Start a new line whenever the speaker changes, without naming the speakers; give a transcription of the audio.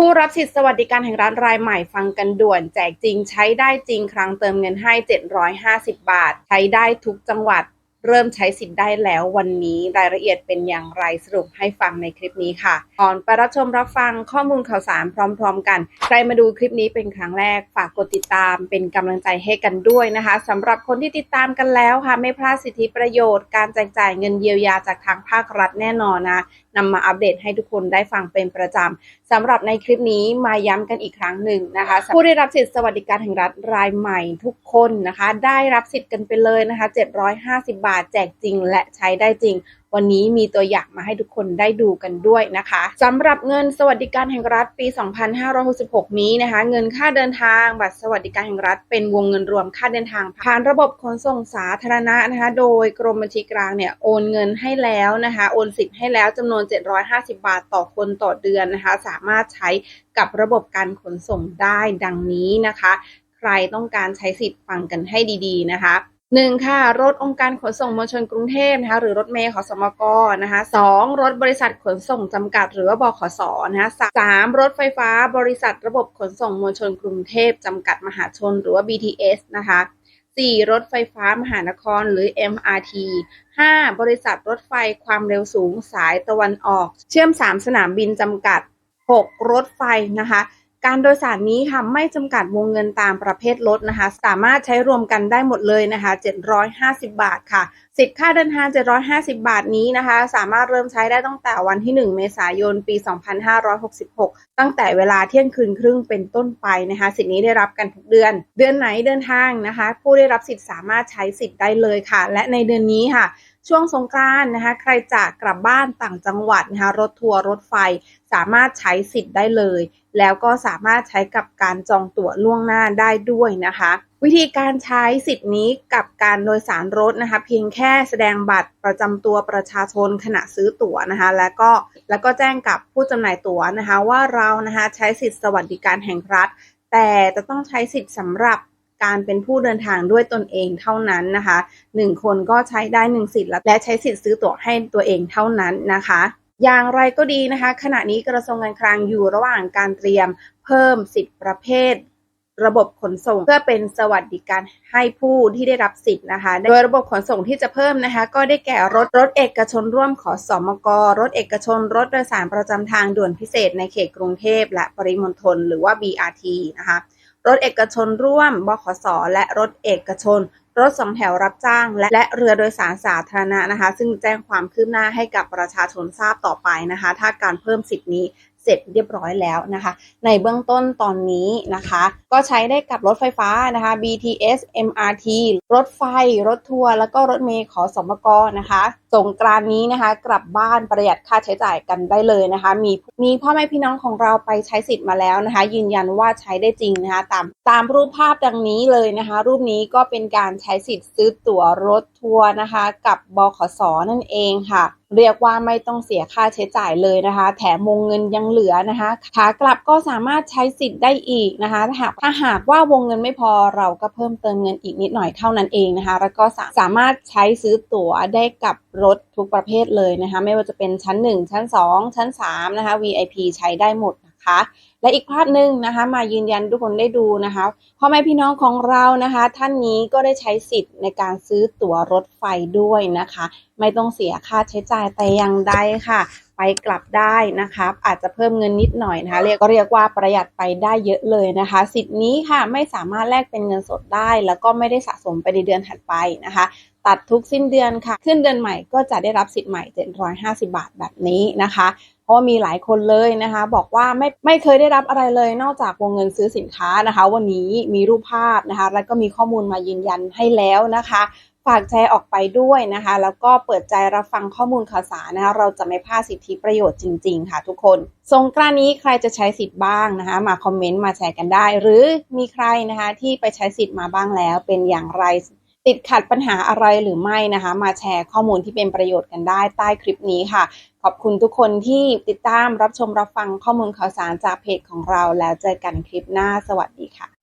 ผู้รับสิทธิสวัสดิการแห่งรัฐรายใหม่ฟังกันด่วน แจกจริงใช้ได้จริงครั้งเติมเงินให้ 750 บาท ใช้ได้ทุกจังหวัด เริ่มใช้สิทธิ์ได้แล้ววันนี้รายละเอียดเป็นอย่างไรสรุปให้ฟังในคลิปนี้ค่ะก่อนไปรับชมรับฟังข้อมูลข่าวสารพร้อม ๆ กัน ใครมาดูคลิปนี้เป็นครั้งแรกฝากกดติดตามเป็นกำลังใจให้กันด้วยนะคะสำหรับคนที่ติดตามกันแล้วค่ะ ไม่พลาดสิทธิประโยชน์ การแจกจ่ายเงินเยียวยาจากทางภาครัฐแน่นอนนะ นำมาอัปเดตให้ทุกคนได้ฟังเป็นประจำสำหรับในคลิปนี้มาย้ำกันอีกครั้งหนึ่งนะคะผู้ได้รับสิทธิสวัสดิการแห่งรัฐรายใหม่ทุกคนนะคะ ได้รับสิทธิ์กันไปเลยนะคะ750 บาทแจกจริงและใช้ได้จริงวันนี้มีตัวอย่างมาให้ทุกคนได้ดูกันด้วยนะคะสำหรับเงินสวัสดิการแห่งรัฐปี 2566 นี้นะคะ เงินค่าเดินทางบัตรสวัสดิการแห่งรัฐ เป็นวงเงินรวมค่าเดินทาง ผ่านระบบขนส่งสาธารณะนะคะ โดยกรมบัญชีกลางเนี่ยโอนเงินให้แล้วนะคะโอนสิทธิ์ให้แล้วจำนวน 750 บาทต่อคนต่อเดือนนะคะ สามารถใช้กับระบบการขนส่งได้ดังนี้นะคะ ใครต้องการใช้สิทธิ์ฟังกันให้ดี ๆ นะคะ หนึ่งค่ะ รถองค์การขนส่งมวลชนกรุงเทพนะคะหรือรถเมล์ขอสมกนะคะสองรถบริษัทขนส่งจำกัด หรือว่าบขสนะคะสามรถไฟฟ้าบริษัทระบบขนส่งมวลชนกรุงเทพจำกัดมหาชน หรือว่า BTS นะคะ 4. รถไฟฟ้ามหานครหรือ MRT 5. บริษัทรถไฟความเร็วสูงสายตะวันออก เชื่อม3สนามบินจำกัด 6. รถไฟนะคะ การโดยสารนี้ค่ะไม่จำกัดวงเงินตามประเภทรถนะคะ สามารถใช้รวมกันได้หมดเลยนะคะ 750 บาทค่ะ สิทธิ์ค่าเดินทาง 750 บาทนี้นะคะ สามารถเริ่มใช้ได้ตั้งแต่วันที่ 1 เมษายน ปี 2566 ตั้งแต่เวลาเที่ยงคืนครึ่งเป็นต้นไปนะคะ สิทธิ์นี้ได้รับกันทุกเดือน เดือนไหนเดินทางนะคะ ผู้ได้รับสิทธิ์สามารถใช้สิทธิ์ได้เลยค่ะ และในเดือนนี้ค่ะ ช่วงสงกรานต์นะคะ ใครจะกลับบ้านต่างจังหวัดนะคะรถทัวร์รถไฟสามารถใช้สิทธิ์ได้เลย แล้วก็สามารถใช้กับการจองตั๋วล่วงหน้าได้ด้วยนะคะวิธีการใช้สิทธิ์นี้กับการโดยสารรถนะคะ เพียงแค่แสดงบัตรประจำตัวประชาชนขณะซื้อตั๋วนะคะ แล้วก็แล้วก็แจ้งกับผู้จำหน่ายตั๋วนะคะ ว่าเรานะคะใช้สิทธิสวัสดิการแห่งรัฐ แต่จะต้องใช้สิทธิ์สำหรับการเป็นผู้เดินทางด้วยตนเองเท่านั้นนะคะหนึ่งคนก็ใช้ได้หนึ่งสิทธิ์และใช้สิทธิ์ซื้อตั๋วให้ตัวเองเท่านั้นนะคะ อย่างไรก็ดีนะคะ ขณะนี้กระทรวงการคลังอยู่ระหว่างการเตรียมเพิ่มสิทธิประเภท ระบบขนส่ง เพื่อเป็นสวัสดิการให้ผู้ที่ได้รับสิทธิ์นะคะ โดยระบบขนส่งที่จะเพิ่มนะคะ ก็ได้แก่รถรถเอกชนร่วมขอสอมกรถเอกชน รถโดยสารประจำทางด่วนพิเศษในเขตกรุงเทพและปริมณฑลหรือว่า BRT นะคะ รถเอกชนร่วมบขสและรถเอกชน รถสองแถวรับจ้าง และและเรือโดยสารสาธารณะนะคะ ซึ่งแจ้งความคืบหน้าให้กับประชาชนทราบต่อไปนะคะ ถ้าการเพิ่มสิทธินี้ เสร็จเรียบร้อยแล้วนะคะ ในเบื้องต้นตอนนี้นะคะ ก็ใช้ได้กับรถไฟฟ้านะคะ BTS MRT รถไฟ รถทัวร์แล้วก็รถเมล์ขอสมกนะคะ สงกรานนี้นะคะ กลับบ้านประหยัดค่าใช้จ่ายกันได้เลยนะคะ มีมีพ่อแม่พี่น้องของเราไปใช้สิทธิ์มาแล้วนะคะ ยืนยันว่าใช้ได้จริงนะคะ ตามตามรูปภาพดังนี้เลยนะคะ รูปนี้ก็เป็นการใช้สิทธิ์ซื้อตั๋วรถทัวร์นะคะ กับบขสนั่นเองค่ะเรียกว่าไม่ต้องเสียค่าใช้จ่ายเลยนะคะ แถมวงเงินยังเหลือนะคะขากลับก็สามารถใช้สิทธิ์ได้อีกนะคะ ถ้าหากถ้าหากว่าวงเงินไม่พอเราก็เพิ่มเติมเงินอีกนิดหน่อยเท่านั้นเองนะคะ แล้วก็สาสามารถใช้ซื้อตั๋วได้กับ รถทุกประเภทเลยนะคะ ไม่ว่าจะเป็นชั้น 1 ชั้น 2 ชั้น3นะคะ VIP ใช้ได้หมด นะคะ และอีกภาพหนึ่งนะคะ มายืนยันทุกคนได้ดูนะคะพ่อแม่พี่น้องของเรานะคะ ท่านนี้ก็ได้ใช้สิทธิ์ในการซื้อตั๋วรถไฟด้วยนะคะ ไม่ต้องเสียค่าใช้จ่ายแต่อย่างใดค่ะ ไปกลับได้นะคะอาจจะเพิ่มเงินนิดหน่อยนะคะเรียกก็เรียกว่าประหยัดไปได้เยอะเลยนะคะ สิทธิ์นี้ค่ะไม่สามารถแลกเป็นเงินสดได้ แล้วก็ไม่ได้สะสมไปในเดือนถัดไปนะคะตัดทุกสิ้นเดือนค่ะ ขึ้นเดือนใหม่ก็จะได้รับสิทธิ์ใหม่ 750 บาทแบบนี้นะคะ เพราะว่ามีหลายคนเลยนะคะ บอกว่าไม่ไม่เคยได้รับอะไรเลย นอกจากวงเงินซื้อสินค้านะคะ วันนี้มีรูปภาพนะคะ แล้วก็มีข้อมูลมายืนยันให้แล้วนะคะฝากแชร์ออกไปด้วยนะคะ แล้วก็เปิดใจรับฟังข้อมูลข่าวสารนะคะ เราจะไม่พลาดสิทธิประโยชน์จริง ๆ ค่ะทุกคนสงกรานนี้ใครจะใช้สิทธิ์บ้างนะคะ มาคอมเมนต์มาแชร์กันได้ หรือมีใครนะคะที่ไปใช้สิทธิ์มาบ้างแล้วเป็นอย่างไร ติดขัดปัญหาอะไรหรือไม่นะคะ มาแชร์ข้อมูลที่เป็นประโยชน์กันได้ใต้คลิปนี้ค่ะ ขอบคุณทุกคนที่ติดตามรับชมรับฟังข้อมูลข่าวสารจากเพจของเราแล้วเจอกันคลิปหน้าสวัสดีค่ะ